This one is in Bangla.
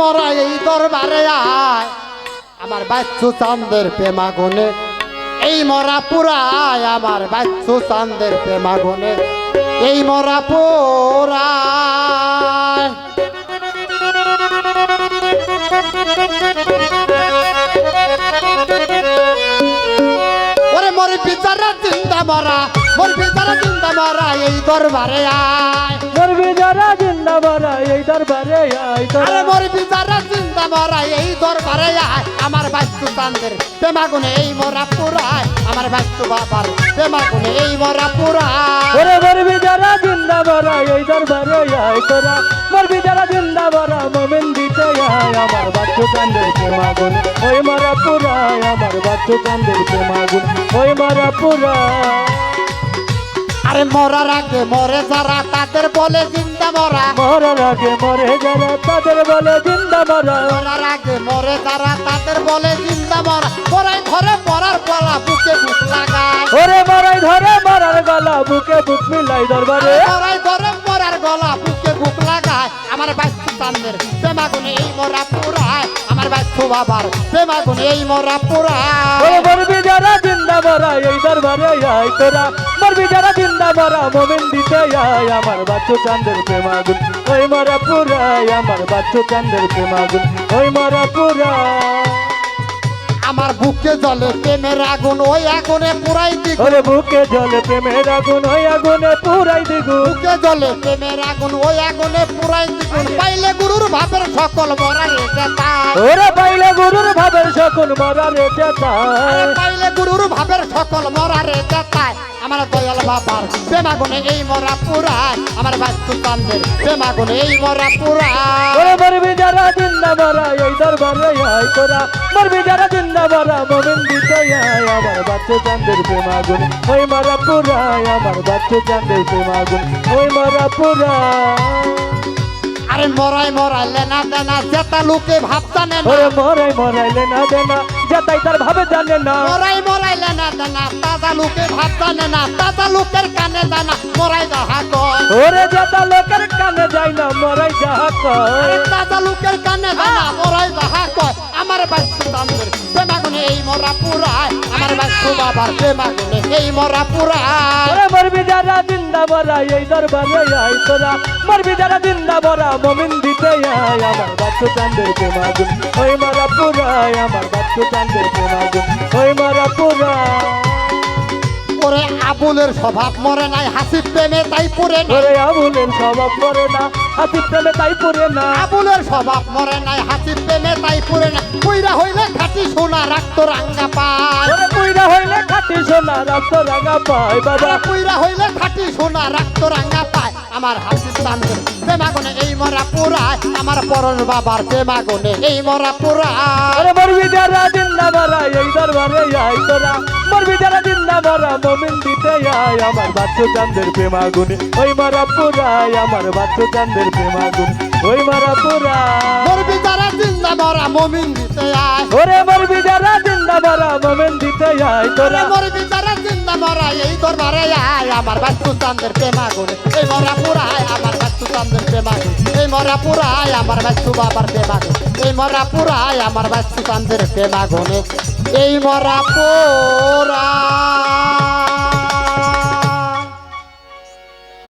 মরা এই দরবারে আয়। আমার বাচ্চু চান্দের প্রেমাগুনে এই মরা পুরায় আমার বাচ্চু চান্দের প্রেমাগুনে এই মরা পুরায়। ওরে মোর বিচারা জিন্দা মরা মোর বিচারা জিন্দা মরা এই দরবারে আয়। মরবি যারা জিন্দা মারা এই দরবারে আই আরে তোরা মোর বিচারা চিন্তা মরা এই দরবারে আয়। আমার বাস্তু চান্দের প্রেমাগুনে এই মরা পুরায়। আমার বাস্তু বাবার প্রেমাগুনে এই মরা পুরায়। ওরে মরবি যারা জিন্দা মারা এই দরবারে আই তোরা মরবি যারা জিন্দা মারা মোমেন দিতে আয়। আমার বাচ্চু কান্দের প্রেমাগুন ওই মারা পুরায়। আমার বাচ্চু কান্দের প্রেমাগুন ওই মারা পুরা আরে মরার আগে মরে যারা তাদের বলে জিন্দা মরা। মরার আগে মরে যারা তাদের বলে জিন্দা মারা। মরার আগে মরে যারা তাদের বলে জিন্দা মরা। মরাই ঘরে মরার পলা বুকে বুক লাগায়। ওরে মারাই ধরে মারার গলা বুকে বুক মিলাই দরবারে। মরাই ঘরে মরার গলা বুকে বুক লাগায়। আমার বাস্তু চান্দের প্রেমাগুনে এই মরা বাস্তু বাবার প্রেমাগুনে এই মরা পুরা। ও মরবি যারা জিন্দা মরা এই দরবারে আয় তোরা। মরবি যারা জিন্দা মরা মোমেন দিতে আয় আমার বাচ্চু চান্দের প্রেমাগুন ওই মরা পুরা আমার বাচ্চু চান্দের প্রেমাগুন ওই মরা পুরা আমার বুকে জলে প্রেমের আগুন ওই আগুনে পুরাই দিগু। ওরে বুকে জলে প্রেমের আগুন ওই আগুনে পুরাই দিগু। বুকে জলে প্রেমের আগুন ওই আগুনে পুরাই দিগুন পাইলে গুরুর ভাবের সকল মরা রেখে তাই। ওরে পাইলে গুরুর ভাবের সকল মরা রে চেতায় পাইলে গুরুর ভাবের সকল মরা রেখে তাই। আমার দয়াল বাবার প্রেমাগুনে এই মরা পুরায় আমার বাস্তু চান্দের প্রেমাগুনে এই মরা পুরায় মরবি যারা জিন্দা মারা এই দরবারে আয় তোরা মরবি যারা জিন্দা মারা মোমেন দিতে আয়, আমার বাচ্চু চান্দের প্রেমাগুন ওই মরা পুরাই আমার বাচ্চু চান্দের প্রেমাগুন ওই মরা পুরা। আরে মরাই মরাই লেনা দেনা যেটা লোকে ভাবতানে না ওরে মরাই মরাইলে না দেনা যাতাই তার ভাবে জানে না। মরাই মরাই লেনা দেনা তাজা লোকে ভাবতানে না তাজা লোকের কানে জানা মরাই যাহা কয়। ওরে যাতা লোকের কানে যায় না মরাই যাহা আরে কয় তাজা লোকের কানে জানা মরাই যাহা কয়। আমার তান্দের প্রেমাগুনে এই মরা পুরায় আমার বাস্তু বাবার প্রেমাগুনে এই মরা পুরায় ওরে মরবি যারা জিন্দা মরা এই দরবারে আয় তোরা। মরবি যারা জিন্দা মরা মমিন দিতে আয়। আমার বাচ্চু চান্দের প্রেমাগুন ওই মারা পুরায় আমার বাচ্চু চান্দের প্রেমাগুন ওই মারা পুরা ওরে আবুলের স্বভাব মরে নাই হাসি প্রেমে তাই পুরে ওরে আবুলের স্বভাব করে না হাসি প্রেমে তাই পুরে না। আবুলের স্বভাব মরে নাই হাসি প্রেমে তাই পুরে না। কইরা হইলে খাটি সোনা রাখতো রাঙ্গা পায় ওরে পুইরা হইলে খাটি সোনা রাস্ত রাঙা পায় বাবা। কইরা হইলে খাটি সোনা রাখতো রাঙ্গা পায় আমার হাসি চান্দের প্রেমাগনে এই মরা পুরায় আমার পরশ বাবার প্রেমাগনে এই মরা পুরায় মরবি যারা জিন্দা মরা এই দরবারে আয় তোরা। মরবি যারা মরা মমিন দিতে আয় আমার বাচ্চু চান্দের প্রেমাগুনি ওই মারা পুরাই আমার বাচ্চু চান্দের প্রেমাগুনি ওই মারা পুরা। মরবি যারা জিন্দা মরা মমিন দিতে আয়। ওরে মরবি যারা জিন্দা মরা মমিন দিতে আয় তোরা মরবি যারা জিন্দা মরা এই দরবারে আয় আমার বাচ্চু চান্দের প্রেমাগনে এই মরা পুরায় আমার বাচ্চু চান্দের প্রেমাগনে এই মরা পুরায় আমার বাচ্চু বাবার প্রেমাগনে এই মরা পুরায় আমার বাচ্চু চান্দের প্রেমাগনে এই মরা পুরা